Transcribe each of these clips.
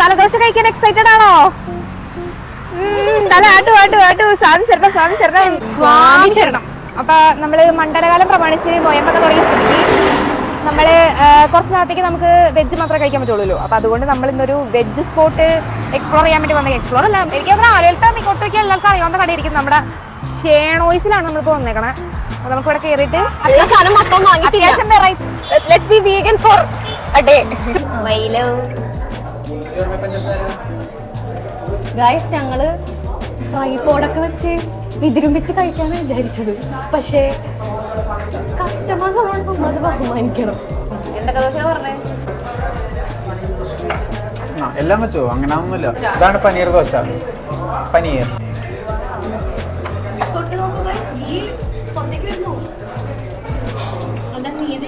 മസാല ദോശ കഴിക്കാൻ എക്സൈറ്റഡ് ആണോ? തല ആട്ടു ആട്ടു ആട്ടു. സ്വാമി ശരണം സ്വാമി ശരണം. സ്വാമി ശരണം. അപ്പൊ നമ്മൾ മണ്ഡലകാലം പ്രമാണിച്ച് നോയമ്പൊക്കെ തുടങ്ങിയ സ്ഥിതിക്ക് നമ്മൾ കുറച്ച് നാളത്തേക്ക് നമുക്ക് വെജ് മാത്രമേ കഴിക്കാൻ പറ്റുള്ളൂ അപ്പൊ അതുകൊണ്ട് നമ്മൾ ഇന്നൊരു വെജ് സ്പോട്ട് എക്സ്പ്ലോർ ചെയ്യാൻ വേണ്ടി വന്നത് എക്സ്പ്ലോർ അല്ല എനിക്ക് തോന്നുന്നു ആലുവലത്തെ മിക്കോട്ടേക്ക് എല്ലാവർക്കും അറിയാവുന്ന കടയിരിക്കും നമ്മുടെ ഷേണോയ്സിലാണ് നമ്മളിപ്പോ വന്നേക്കണേ. അപ്പൊ നമുക്ക് ഇവിടെ കയറിയിട്ട് അത്യാവശ്യം variety let's be vegan for a day വൈലോ guys ഞങ്ങൾ ട്രൈപോഡൊക്കെ വെച്ച് വിതിരുമ്പിച്ച് കഴിക്കാനാണ് വിചാരിച്ചത്. പക്ഷേ കസ്റ്റമേഴ്സ് ഉള്ളതുകൊണ്ട് നമ്മളത് ബഹുമാനിക്കണം. എന്തൊക്കെ ദോശ പറഞ്ഞേ? എല്ലാം വെച്ചോ അങ്ങനെ ഒന്നുമില്ല. ഇതാണ് പനീർ ദോശ. പനീർ.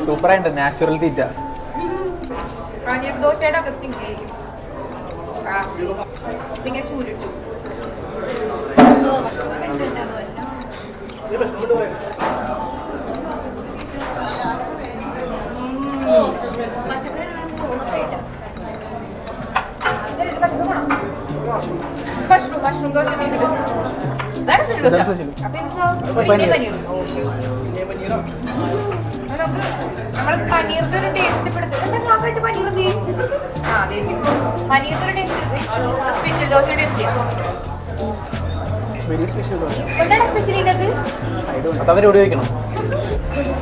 സൂപ്പറായിട്ട് നാച്ചുറൽ തീറ്റ. പനീർ ദോശയുടെ ഇതിങ്ങനെ ചൂരിട്ടു നമുക്ക് നമ്മൾ പനീറിന്റെ ഒരു ടേസ്റ്റ് പെടുത്തും. എന്താ ക്ലാസ് വെച്ച പനീർ ആ അതെ പനീറിന്റെ ഒരു taste special dosa taste very special dosa എന്താണ് സ്പെഷ്യൽ ഇതിനകത്ത് അത് അവരോട് ചോദിക്കണം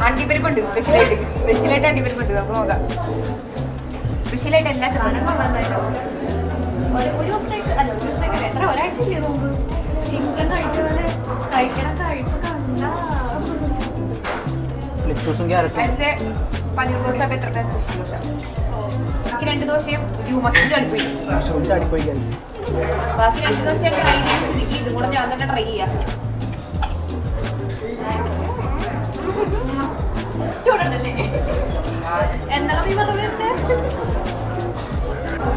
അണ്ടിപ്പരിപ്പുണ്ട്. സ്പെഷ്യലായിട്ട് സ്പെഷ്യലായിട്ട് അണ്ടിപ്പരിപ്പുണ്ട്. നമുക്ക് നോക്കാം. സ്പെഷ്യലായിട്ട് എല്ലാ സാധനങ്ങളും ഒരു ദിവസത്തേക്ക് അല്ല ഒരു ദിവസത്തേക്ക് എത്ര? ഒരാഴ്ച ചെയ്തു ചിക്കൻ കഴിക്കണ കഴിക്കണം. കഴിപ്പ് കണ്ടാ ലെച്ചൂസും ക്യാരറ്റും paneer dosa better than special dosa ബാക്കി രണ്ട് ദോശയും യു മസ്റ്റ് അടുപ്പിൽ. ബാക്കി രണ്ട് ദോശ ട്രൈ ചെയ്യാൻ സ്ഥിതിക്ക് ഇതും കൂടെ ഞാൻ തന്നെ ട്രൈ ചെയ്യാം. ചൂടണ്ടല്ലേ എന്താണ് നീ പറഞ്ഞത്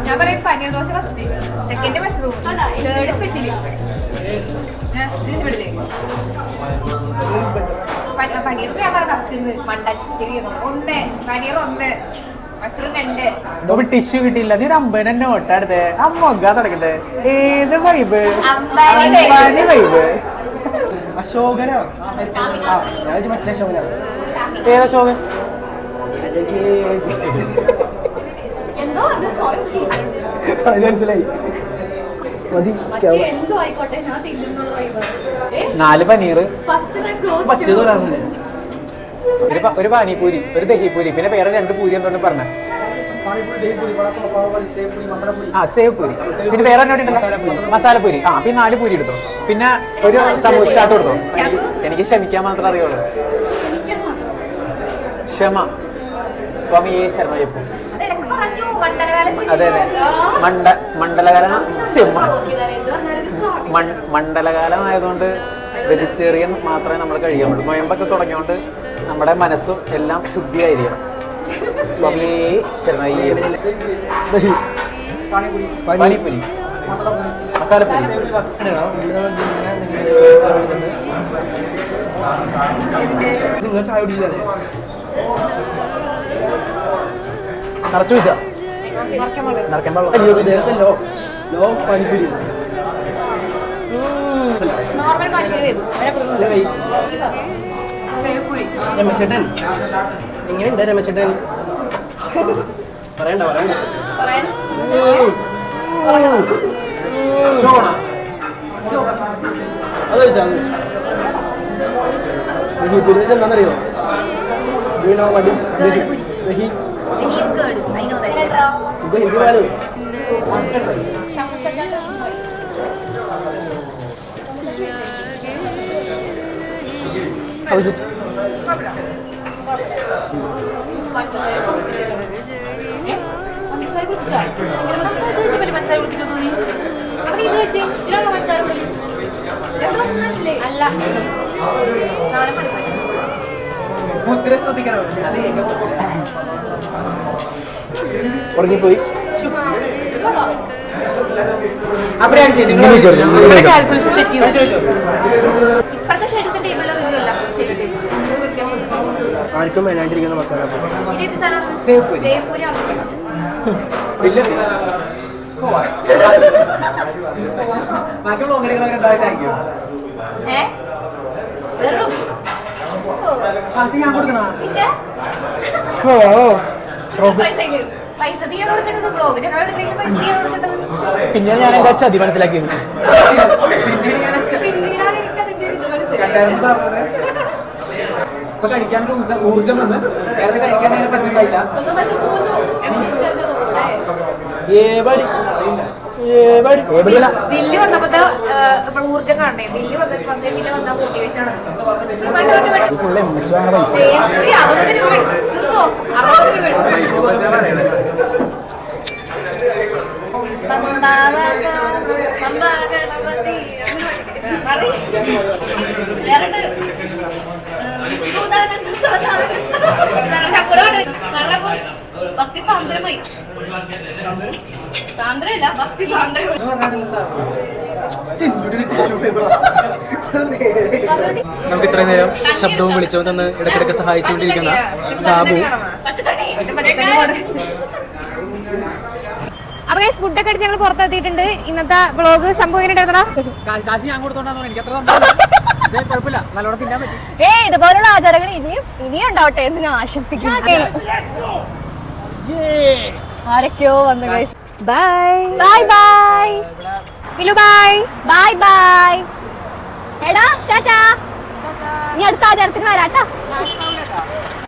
ഞാൻ പറയും paneer dosa first second mushroom third specially വിടില്ലേ paneer ഞാൻ പറയാം ഫസ്റ്റ് മണ്ട ശരിയെന്നു ഒന്ന് പനീർ ഒന്ന്. ടിഷ്യൂ കിട്ടിയില്ല. നീ ഒരു അമ്പതിനെ തന്നെ എടുത്തേ അമ്മ തുടക്കട്ടെ ഏത് വൈബ് അമ്പാനി വൈബ് അശോകനാ? മറ്റേ അശോകന ഏതാ അശോകൻ? മനസ്സിലായി. മതി നാല് പനീർ ഫസ്റ്റ് ഒരു പ- ഒരു പാനിപൂരി ഒരു ദഹിപൂരി പിന്നെ വേറെ രണ്ട് പൂരി എന്തുകൊണ്ട് പറഞ്ഞ? സേവപ്പൂരി മസാലപ്പൂരി. ആ സേവ് പൂരി പിന്നെ വേറെ മസാലപ്പൂരി. ആ പിന്നെ നാല് പൂരി എടുത്തോ. പിന്നെ ഒരു സമൂസ ചാട്ട് കൊടുത്തോ. എനിക്ക് ക്ഷമിക്കാൻ മാത്രമേ അറിയുള്ളൂ. ക്ഷമ. സ്വാമി ശർമ്മയപ്പു. പറഞ്ഞു? മണ്ഡലകാല അതെ അതെ. മണ്ഡ മണ്ഡലകാലം ക്ഷമ. മൺ- മണ്ഡലകാലം ആയതുകൊണ്ട് വെജിറ്റേറിയൻ മാത്രമേ നമ്മൾ കഴിക്കാൻ പറ്റൂ നോയമ്പൊക്കെ തുടങ്ങിയോണ്ട് നമ്മുടെ മനസ്സും എല്ലാം ശുദ്ധിയായിരിക്കണം. സ്വാമി ശരണയ്യപ്പ ദഹി പാനിപ്പൂരി. മസാലപ്പൂരി. നിങ്ങൾ ചായ കുടിക്കില്ലേ നിറച്ചു വെച്ചാ പാടില്ല. ലോ പാനിപ്പൂരി. നോർമൽ രമേശേട്ടൻ. എങ്ങനെയുണ്ട് രമേശേട്ടൻ. പറയണ്ട പറയണ്ട. അതോ ചോദിച്ചാൽ എന്താണെന്നറിയോ? Do you know what is Hindi How is it? ഉറങ്ങിപ്പോയി. ഉറങ്ങിപ്പോയി ഇവിടെ കാൽക്കുലേഷൻ തെറ്റി ആർക്കും വേണ്ടാണ്ടിരിക്കുന്ന മസാല പിന്നീട് ഞാൻ എന്താ ചതി മനസ്സിലാക്കിയത്. പിന്നീടാണ് ഇത് മനസ്സിലായത്? ഇപ്പൊ കഴിക്കാൻ ഊർജം ഊർജം വന്ന് നേരത്തെ കഴിക്കാൻ അങ്ങനെ പറ്റുണ്ടായില്ല വന്നപ്പോ ബില്ല് വന്നപ്പോ വന്ന മോട്ടിവേഷൻ ആണ്. ഒരു അറുപത് രൂപ എടുക്കും. തീർത്തോ? അറുപത് രൂപ ഭക്തി സാന്ദ്രമായി. സാന്ദ്രല്ല ഭക്തി സാന്ദ്രമായി നമുക്ക് ഇത്രയും നേരം ശബ്ദവും വിളിച്ചവും തന്ന് ഇടയ്ക്കിടയ്ക്ക് സഹായിച്ചുകൊണ്ടിരിക്കുന്ന സാബു. അപ്പൊ ഗൈസ് ഫുഡൊക്കെ അടിച്ച് ഞങ്ങൾ പുറത്തെത്തിയിട്ടുണ്ട്. ഇന്നത്തെ വ്ലോഗ് സംഭവം എങ്ങനെ ഉണ്ടായിരുന്നടാ കാശ് ഞാൻ കൊടുത്തോണ്ടാന്ന് എനിക്ക് അത്ര കുഴപ്പമില്ല. നല്ലോണം തിന്നാൻ പറ്റി. ഏ ഇതുപോലുള്ള ആചാരങ്ങൾ ഇനിയും ഇനിയും ഉണ്ടാവട്ടെ എന്ന് ഞാൻ ആശംസിക്കുന്നു. ആരൊക്കെയോ വന്നു guys bye bye bye Milu bye bye bye എടാ ടാറ്റാ ഇനി അടുത്ത ആചാരത്തിന് വരാട്ടാ